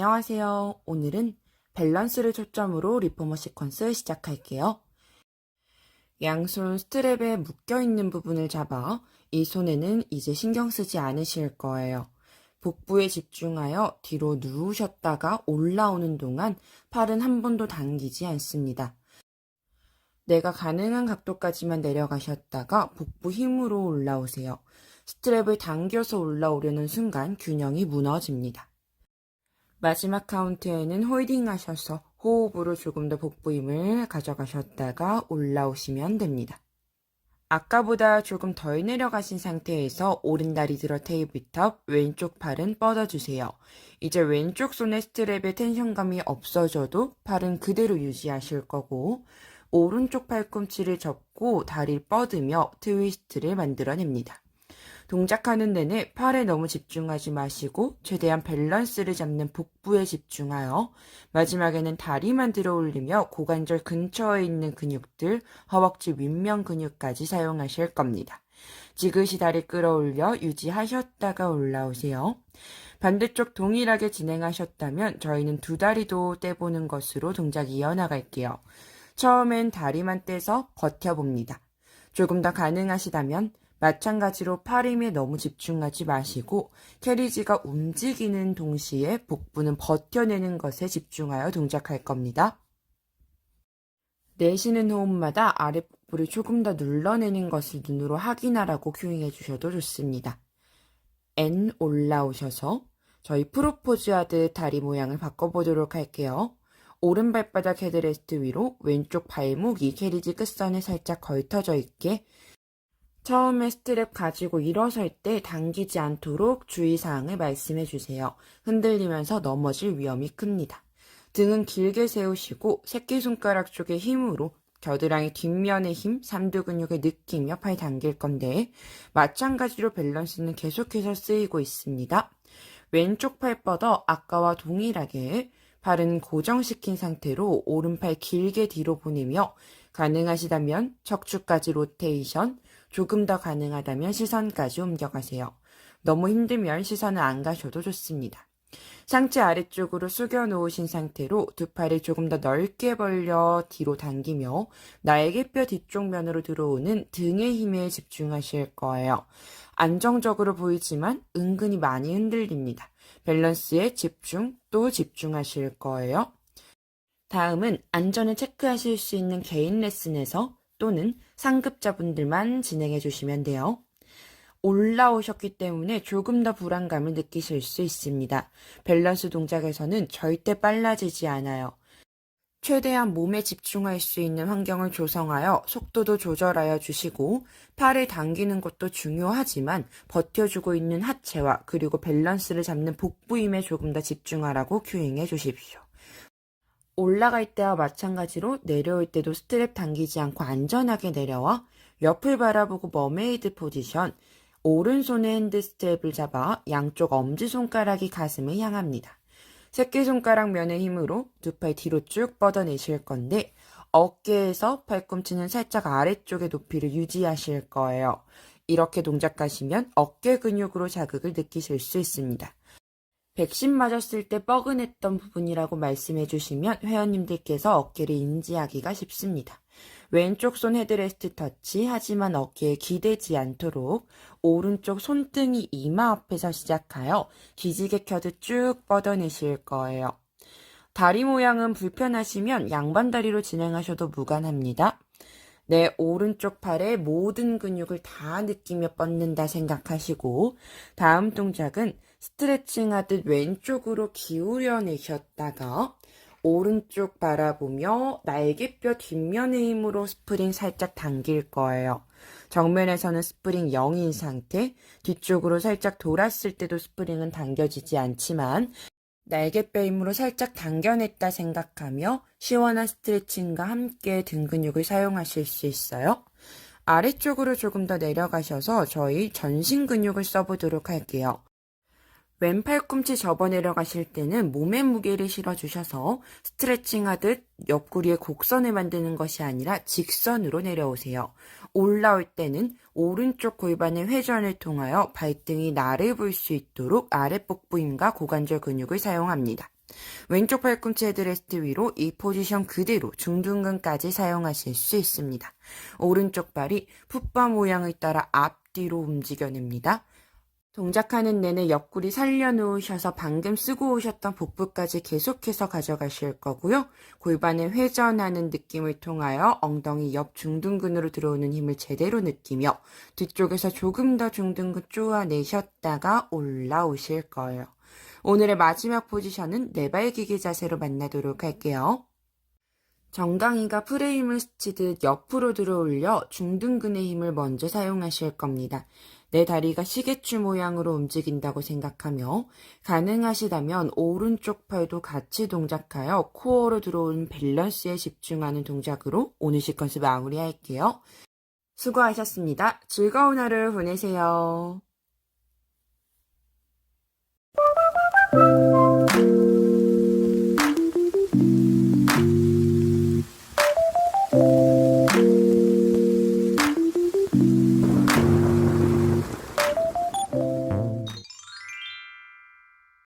안녕하세요. 오늘은 밸런스를 초점으로 리포머 시퀀스 시작할게요. 양손 스트랩에 묶여있는 부분을 잡아 이 손에는 이제 신경 쓰지 않으실 거예요. 복부에 집중하여 뒤로 누우셨다가 올라오는 동안 팔은 한 번도 당기지 않습니다. 내가 가능한 각도까지만 내려가셨다가 복부 힘으로 올라오세요. 스트랩을 당겨서 올라오려는 순간 균형이 무너집니다. 마지막 카운트에는 홀딩 하셔서 호흡으로 조금 더 복부 힘을 가져가셨다가 올라오시면 됩니다. 아까보다 조금 덜 내려가신 상태에서 오른다리 들어 테이블 탑, 왼쪽 팔은 뻗어주세요. 이제 왼쪽 손의 스트랩에 텐션감이 없어져도 팔은 그대로 유지하실 거고, 오른쪽 팔꿈치를 접고 다리를 뻗으며 트위스트를 만들어냅니다. 동작하는 내내 팔에 너무 집중하지 마시고 최대한 밸런스를 잡는 복부에 집중하여 마지막에는 다리만 들어 올리며 고관절 근처에 있는 근육들, 허벅지 윗면 근육까지 사용하실 겁니다. 지그시 다리 끌어올려 유지하셨다가 올라오세요. 반대쪽 동일하게 진행하셨다면 저희는 두 다리도 떼보는 것으로 동작 이어나갈게요. 처음엔 다리만 떼서 버텨봅니다. 조금 더 가능하시다면 마찬가지로 팔 힘에 너무 집중하지 마시고 캐리지가 움직이는 동시에 복부는 버텨내는 것에 집중하여 동작할 겁니다. 내쉬는 호흡마다 아랫복부를 조금 더 눌러내는 것을 눈으로 확인하라고 큐잉해 주셔도 좋습니다. N 올라오셔서 저희 프로포즈 하듯 다리 모양을 바꿔보도록 할게요. 오른 발바닥 헤드레스트 위로 왼쪽 발목이 캐리지 끝선에 살짝 걸터져 있게 처음에 스트랩 가지고 일어설 때 당기지 않도록 주의사항을 말씀해 주세요. 흔들리면서 넘어질 위험이 큽니다. 등은 길게 세우시고 새끼손가락 쪽의 힘으로 겨드랑이 뒷면의 힘, 삼두 근육을 느끼며 팔 당길 건데 마찬가지로 밸런스는 계속해서 쓰이고 있습니다. 왼쪽 팔 뻗어 아까와 동일하게 팔은 고정시킨 상태로 오른팔 길게 뒤로 보내며 가능하시다면 척추까지 로테이션, 조금 더 가능하다면 시선까지 옮겨가세요. 너무 힘들면 시선은 안 가셔도 좋습니다. 상체 아래쪽으로 숙여 놓으신 상태로 두 팔을 조금 더 넓게 벌려 뒤로 당기며 날개뼈 뒤쪽 면으로 들어오는 등의 힘에 집중하실 거예요. 안정적으로 보이지만 은근히 많이 흔들립니다. 밸런스에 집중 또 집중하실 거예요. 다음은 안전을 체크하실 수 있는 개인 레슨에서 또는 상급자분들만 진행해 주시면 돼요. 올라오셨기 때문에 조금 더 불안감을 느끼실 수 있습니다. 밸런스 동작에서는 절대 빨라지지 않아요. 최대한 몸에 집중할 수 있는 환경을 조성하여 속도도 조절하여 주시고 팔을 당기는 것도 중요하지만 버텨주고 있는 하체와 그리고 밸런스를 잡는 복부 힘에 조금 더 집중하라고 큐잉해 주십시오. 올라갈 때와 마찬가지로 내려올 때도 스트랩 당기지 않고 안전하게 내려와 옆을 바라보고 머메이드 포지션 오른손에 핸드 스트랩을 잡아 양쪽 엄지손가락이 가슴을 향합니다. 새끼손가락 면의 힘으로 두 팔 뒤로 쭉 뻗어내실 건데 어깨에서 팔꿈치는 살짝 아래쪽의 높이를 유지하실 거예요. 이렇게 동작하시면 어깨 근육으로 자극을 느끼실 수 있습니다. 백신 맞았을 때 뻐근했던 부분이라고 말씀해 주시면 회원님들께서 어깨를 인지하기가 쉽습니다. 왼쪽 손 헤드레스트 터치 하지만 어깨에 기대지 않도록 오른쪽 손등이 이마 앞에서 시작하여 기지개 켜듯 쭉 뻗어내실 거예요. 다리 모양은 불편하시면 양반 다리로 진행하셔도 무관합니다. 내 오른쪽 팔의 모든 근육을 다 느끼며 뻗는다 생각하시고 다음 동작은 스트레칭 하듯 왼쪽으로 기울여 내셨다가 오른쪽 바라보며 날개뼈 뒷면의 힘으로 스프링 살짝 당길 거예요. 정면에서는 스프링 0인 상태, 뒤쪽으로 살짝 돌았을 때도 스프링은 당겨지지 않지만 날개뼈 힘으로 살짝 당겨냈다 생각하며 시원한 스트레칭과 함께 등 근육을 사용하실 수 있어요. 아래쪽으로 조금 더 내려가셔서 저희 전신 근육을 써보도록 할게요. 왼 팔 꿈치 접어 내려 가실 때는 몸의 무게를 실어주셔서 스트레칭 하듯 옆구리에 곡선을 만드는 것이 아니라 직선으로 내려오세요. 올라올 때는 오른쪽 골반의 회전을 통하여 발등이 나를 볼 수 있도록 아랫복부 힘과 고관절 근육을 사용합니다. 왼쪽 팔꿈치 헤드레스트 위로 이 포지션 그대로 중둔근까지 사용하실 수 있습니다. 오른쪽 발이 풋바 모양을 따라 앞뒤로 움직여냅니다. 동작하는 내내 옆구리 살려놓으셔서 방금 쓰고 오셨던 복부까지 계속해서 가져가실 거고요. 골반을 회전하는 느낌을 통하여 엉덩이 옆 중둔근으로 들어오는 힘을 제대로 느끼며 뒤쪽에서 조금 더 중둔근 쪼아내셨다가 올라오실 거예요. 오늘의 마지막 포지션은 네발기기 자세로 만나도록 할게요. 정강이가 프레임을 스치듯 옆으로 들어올려 중둔근의 힘을 먼저 사용하실 겁니다. 내 다리가 시계추 모양으로 움직인다고 생각하며 가능하시다면 오른쪽 팔도 같이 동작하여 코어로 들어오는 밸런스에 집중하는 동작으로 오늘 시퀀스 마무리할게요. 수고하셨습니다. 즐거운 하루 보내세요.